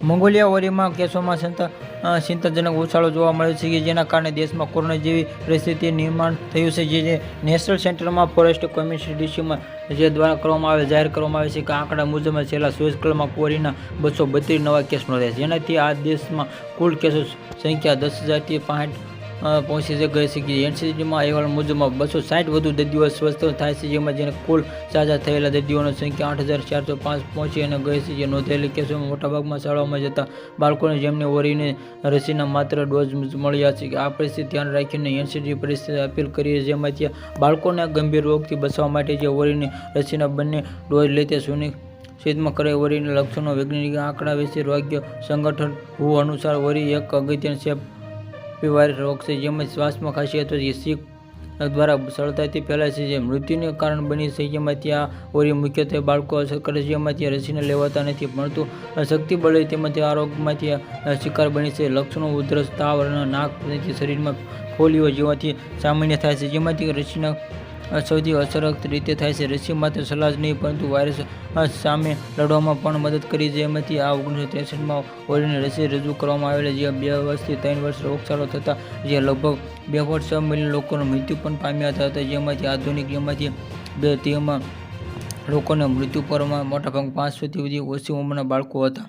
Mongolia વરીમાં કેસોમાં ચિંતા ચિંતાજનક ઉછાળો જોવા મળ્યો છે કે જેના કારણે દેશમાં કોરોના જેવી પરિસ્થિતિ નિર્માણ થયું છે, જે નેશનલ સેન્ટરમાં ફોરેસ્ટ કમિશન ડીસીમાં જે દ્વારા કરવામાં આવે જાહેર કરવામાં આવે છે કે આંકડા મુજબ છેલ્લા ચોવીસ કલાકમાં કોરીના બસો બત્રીસ નવા કેસ નોંધાયા જેનાથી આ દેશમાં કુલ કેસો સંખ્યા દસ હજારથી પાંઠ પહોંચી છે છે કે એનસીટીમાં અહેવાલ મુજબમાં બસો સાઠ વધુ દર્દીઓ સ્વસ્થ થાય છે, જેમાં જેને કુલ સાજા થયેલા દર્દીઓની સંખ્યા આઠ હજાર ચારસો પાંચ પહોંચી અને ગઈ છે. જે નોંધાયેલી કેસોમાં મોટાભાગમાં શાળાઓમાં જતા બાળકોને જેમને ઓરીને રસીના માત્ર ડોઝ મળ્યા છે. આ પરિસ્થિતિ ધ્યાન રાખીને એનસીટી પરિસ્થિતિ અપીલ કરી છે જેમાંથી બાળકોને ગંભીર રોગથી બચવા માટે જે ઓરીને રસીના બંને ડોઝ લેતે સુનિશ્ચિતમાં કરે વરીના લક્ષણો વૈજ્ઞાનિક આંકડા વિશે આરોગ્ય સંગઠન હુ અનુસાર વરી એક અગત્યનો ચેપ વાયરસ રોગ છે, જેમાં શ્વાસમાં ખાંસી અથવા શીખ દ્વારા સરળતાથી ફેલાય છે, જે મૃત્યુનું કારણ બની છે જેમાંથી આ ઓરી મુખ્યત્વે બાળકો અસર કરે છે જેમાંથી રસીને લેવાતા નથી, પરંતુ શક્તિ બળે તેમાંથી આ રોગમાંથી શિકાર બની છે. લક્ષણો ઉધરસ, તાવ નાક શરીરમાં ફોલીઓ જેવાથી સામાન્ય થાય છે, જેમાંથી રસીના સૌથી અસરકારક રીતે થાય છે. રસી માત્ર સલાહ જ નહીં, પરંતુ વાયરસ સામે લડવામાં પણ મદદ કરી છે. એમાંથી આ ઓગણીસો ત્રેસઠમાં ઓરીની રસી રજૂ કરવામાં આવેલી જે બે વર્ષથી ત્રણ વર્ષ રોગચાળો થતાં, જે લગભગ બે પોઈન્ટ છ મિલિયન લોકોનું મૃત્યુ પણ પામ્યા હતા. જેમાંથી આધુનિક જેમાંથી બે, તેમાં લોકોને મૃત્યુ પરમાં મોટાભાગ પાંચ સુધી ઓછી ઉંમરના બાળકો હતા.